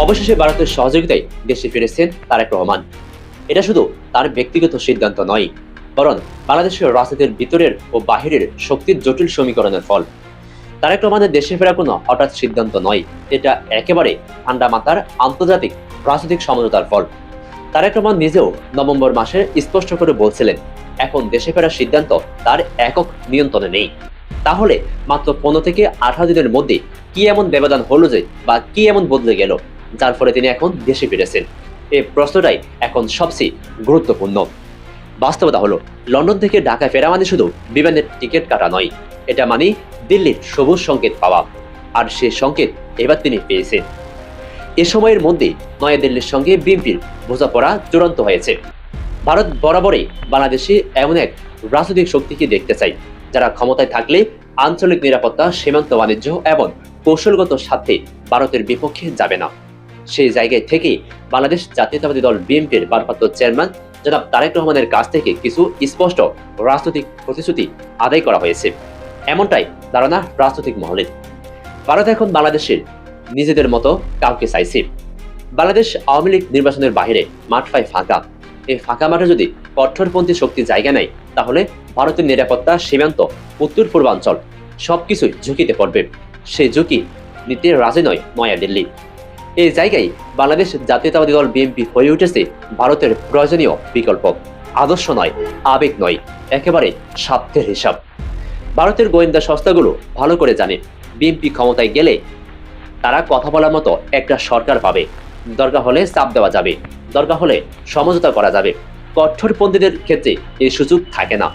অবশেষে ভারতের সহযোগিতায় দেশে ফিরেছেন তারেক রহমান। এটা শুধু তার ব্যক্তিগত সিদ্ধান্ত নয়, বরং বাংলাদেশের রাজনীতির ভিতরের ও বাহিরের শক্তির জটিল সমীকরণের ফল। তারেক রহমানের দেশে ফেরা কোনো হঠাৎ সিদ্ধান্ত নয়, এটা একেবারে ঠান্ডা মাথার আন্তর্জাতিক রাজনৈতিক সমঝোতার ফল। তারেক রহমান নিজেও নভেম্বর মাসে স্পষ্ট করে বলছিলেন, এখন দেশে ফেরার সিদ্ধান্ত তার একক নিয়ন্ত্রণে নেই। তাহলে মাত্র পনেরো থেকে আঠারো দিনের মধ্যে কি এমন ব্যবধান হলো যে, বা কি এমন বদলে গেল? যার ফলে তিনি এখন দেশে ফিরেছেন। এই প্রশ্নটাই এখন সবচেয়ে গুরুত্বপূর্ণ। বাস্তবতা হলো, লন্ডন থেকে ঢাকায় ফেরা মানে শুধু বিমানের টিকিট কাটা নয়, এটা মানে দিল্লির সবুজ সংকেত পাওয়া। আর সে সংকেত এবার তিনি পেয়েছেন। এ সময়ের মধ্যে নয়াদিল্লির সঙ্গে বিএনপির বোঝাপড়া চূড়ান্ত হয়েছে। ভারত বরাবরই বাংলাদেশে এমন এক রাজনৈতিক শক্তিকে দেখতে চাই যারা ক্ষমতায় থাকলে আঞ্চলিক নিরাপত্তা, সীমান্ত বাণিজ্য এবং কৌশলগত স্বার্থে ভারতের বিপক্ষে যাবে না। সেই জায়গায় থেকেই বাংলাদেশ জাতীয়তাবাদী দল বিএনপির ভারপ্রাপ্ত চেয়ারম্যান জনাব তারেক রহমানের কাছ থেকে কিছু স্পষ্ট রাজনৈতিক প্রতিশ্রুতি আদায় করা হয়েছে। এমনটাই ধারণা রাজনৈতিক মহলে। ভারত এখন বাংলাদেশের নিজেদের মতো কাউকে চাইছে। বাংলাদেশ আওয়ামী লীগ নির্বাচনের বাইরে মাঠ পায় ফাঁকা। এই ফাঁকা মাঠে যদি কঠোরপন্থী শক্তি জায়গা নেয়, তাহলে ভারতের নিরাপত্তা সীমান্ত, উত্তর পূর্বাঞ্চল সবকিছুই ঝুঁকিতে পড়বে। সেই ঝুঁকি নিতে রাজি নয় নয়াদিল্লি। এই জায়গায় বাংলাদেশ জাতীয়তাবাদী দল বিএনপি হয়ে উঠেছে ভারতের প্রয়োজনীয় বিকল্প। আদর্শ নয়, আবেগ নয়, একেবারে স্বার্থের হিসাব। ভারতের গোয়েন্দা সংস্থাগুলো ভালো করে জানে, বিএনপি ক্ষমতায় গেলে তারা কথা বলার মতো একটা সরকার পাবে। দরকার হলে চাপ দেওয়া যাবে, দরকার হলে সমঝোতা করা যাবে। কঠোরপন্থীদের ক্ষেত্রে এই সুযোগ থাকে না।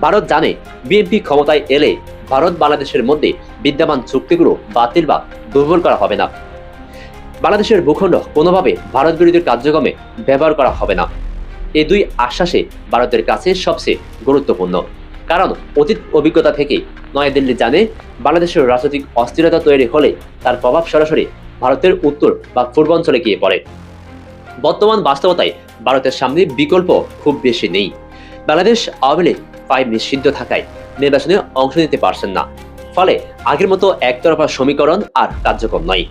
ভারত জানে, বিএনপি ক্ষমতায় এলে ভারত বাংলাদেশের মধ্যে বিদ্যমান চুক্তিগুলো বাতিল বা দুর্বল করা হবে না। বাংলাদেশের ভূখণ্ড কোনোভাবে ভারত বিরোধী কার্যক্রমে ব্যবহার করা হবে না। এই দুই আশ্বাসে ভারতের কাছে সবচেয়ে গুরুত্বপূর্ণ। কারণ অতীত অভিজ্ঞতা থেকে নয়াদিল্লি জানে, বাংলাদেশের রাজনৈতিক অস্থিরতা তৈরি হলে তার প্রভাব সরাসরি ভারতের উত্তর বা পূর্বাঞ্চলে গিয়ে পড়ে। বর্তমান বাস্তবতায় ভারতের সামনে বিকল্প খুব বেশি নেই। বাংলাদেশ আওয়ামী লীগ ফাইভ নিষিদ্ধ থাকায় নির্বাচনে অংশ নিতে পারছেন না। ফলে আগের মতো একতরফা সমীকরণ আর কার্যক্রম নয়।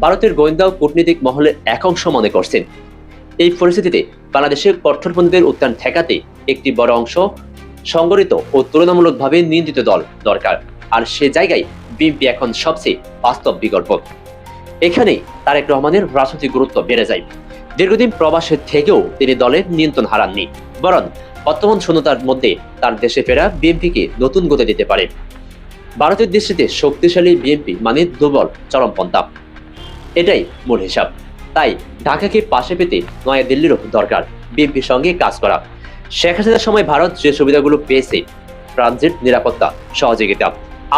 ভারতের গোয়েন্দা ও কূটনীতিক মহলের এক অংশ মনে করছেন। এই পরিস্থিতিতে বাংলাদেশের কঠোরপন্থীদের উত্থান ঠেকাতে একটি বড় অংশ সংগঠিত ও তুলনামূলকভাবে নিয়ন্ত্রিত দল দরকার। আর সে জায়গায় বিএনপি এখন সবচেয়ে বাস্তব বিকল্প। এখানেই তারেক রহমানের রাজনৈতিক গুরুত্ব বেড়ে যায়। দীর্ঘদিন প্রবাসে থেকেও তিনি দলের নিয়ন্ত্রণ হারাননি। বরং বর্তমান শূন্যতার মধ্যে তার দেশে ফেরা বিএনপিকে নতুন গতি দিতে পারে। ভারতের দৃষ্টিতে শক্তিশালী বিএনপি মানে দুর্বল চরমপন্থা এটাই মূল হিসাব। তাই ঢাকাকে পাশে পেতে নয়াদিল্লিরও দরকার বিএনপির সঙ্গে কাজ করা। শেখ হাসিনার সময় ভারত যে সুবিধাগুলো পেয়েছে, ট্রানজিট, নিরাপত্তা, সহযোগিতা,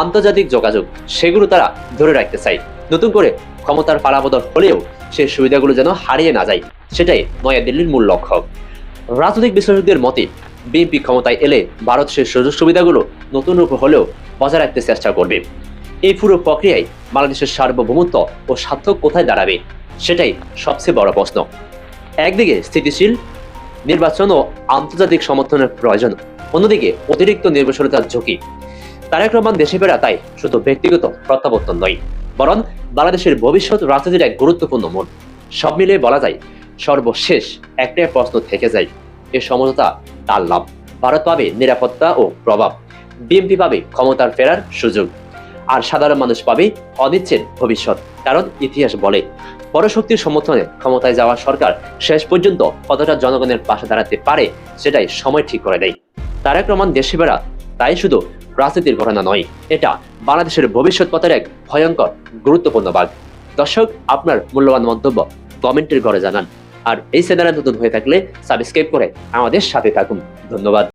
আন্তর্জাতিক যোগাযোগ, সেগুলো তারা ধরে রাখতে চায়। নতুন করে ক্ষমতার পালাবদল হলেও সেই সুবিধাগুলো যেন হারিয়ে না যায়, সেটাই নয়াদিল্লির মূল লক্ষ্য। রাজনৈতিক বিশ্লেষকদের মতে, বিএনপি ক্ষমতায় এলে ভারত সেই সুযোগ সুবিধাগুলো নতুন রূপ হলেও বজায় রাখতে চেষ্টা করবে। এই পুরো প্রক্রিয়ায় বাংলাদেশের সার্বভৌমত্ব ও স্বার্থ কোথায় দাঁড়াবে সেটাই সবচেয়ে বড় প্রশ্ন। একদিকে স্থিতিশীল নির্বাচন ও আন্তর্জাতিক সমর্থনের প্রয়োজন, অন্যদিকে অতিরিক্ত নির্ভরশীলতার ঝুঁকি। তারেক রহমান দেশে ফেরা তাই শুধু ব্যক্তিগত প্রত্যাবর্তন নয়, বরং বাংলাদেশের ভবিষ্যৎ রাজনীতির এক গুরুত্বপূর্ণ মোড়। সব মিলিয়ে বলা যায়, সর্বশেষ একটাই প্রশ্ন থেকে যায়, এ সমঝোতা তার লাভ। ভারত পাবে নিরাপত্তা ও প্রভাব। বিএনপি পাবে ক্ষমতার ফেরার সুযোগ। আর সাধারণ মানুষ পাবে অনিচ্ছের ভবিষ্যৎ, কারণ ইতিহাস বলে। বড় শক্তির সমর্থনে ক্ষমতায় যাওয়া সরকার শেষ পর্যন্ত কতটা জনগণের পাশে দাঁড়াতে পারে সেটাই সময় ঠিক করে দেয় তারেক রহমান দেশে বেড়া তাই শুধু রাজনীতির ঘটনা নয়, এটা বাংলাদেশের ভবিষ্যৎ পথের এক ভয়ঙ্কর, গুরুত্বপূর্ণ ভাগ দর্শক, আপনার মূল্যবান মন্তব্য কমেন্টের ঘরে জানান, আর এই চ্যানেলে নতুন হয়ে থাকলে সাবস্ক্রাইব করে আমাদের সাথে থাকুন। ধন্যবাদ।